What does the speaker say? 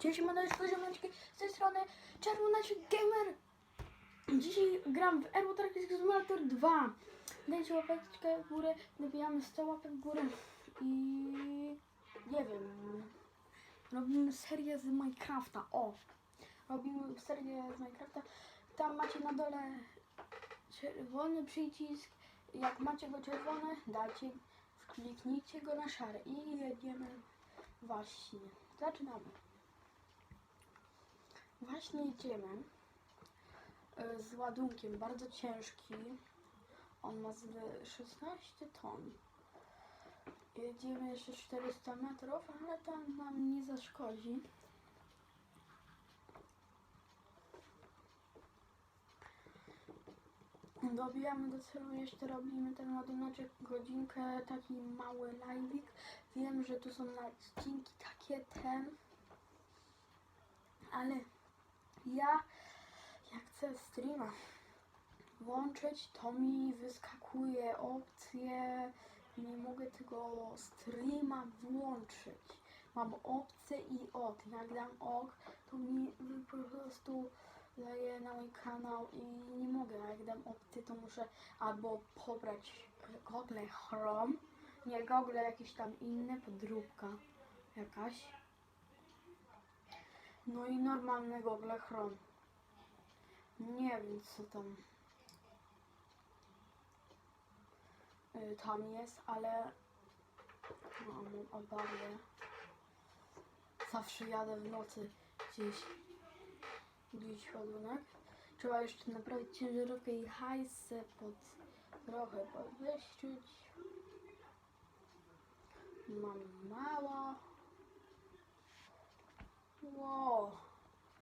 Cześć, maneczko, ziomeczki, z tej strony Czerwonaci Gamer. Dzisiaj gram w Truck Simulator 2. Dajcie łapeczkę w górę, dobijamy 100 łapek w górę i nie wiem, robimy serię z Minecrafta, o. Robimy serię z Minecrafta, tam macie na dole czerwony przycisk, jak macie go czerwony, dajcie, kliknijcie go na szary i jedziemy właśnie. Zaczynamy. Właśnie jedziemy e, z ładunkiem bardzo ciężki. On ma z 16 ton. Jedziemy jeszcze 400 metrów, ale to nam nie zaszkodzi. Dobijamy do celu, jeszcze robimy ten ładuneczek godzinkę, taki mały live'ik. Wiem, że tu są odcinki takie ten, ale ja jak chcę streama włączyć, to mi wyskakuje opcje, nie mogę tego streama włączyć. Mam opcję i od. Jak dam ok, to mi po prostu daje na mój kanał i nie mogę. Jak dam opcję, to muszę albo pobrać Google Chrome, nie Google, jakieś tam inne, podróbka jakaś. No i normalny Google Chrome. Nie wiem co tam y, tam jest, ale mam obawy. Zawsze jadę w nocy gdzieś gdzieś ładunek. Trzeba jeszcze naprawić ciężarówkę i hajsę pod trochę podwyższyć. Mam mało.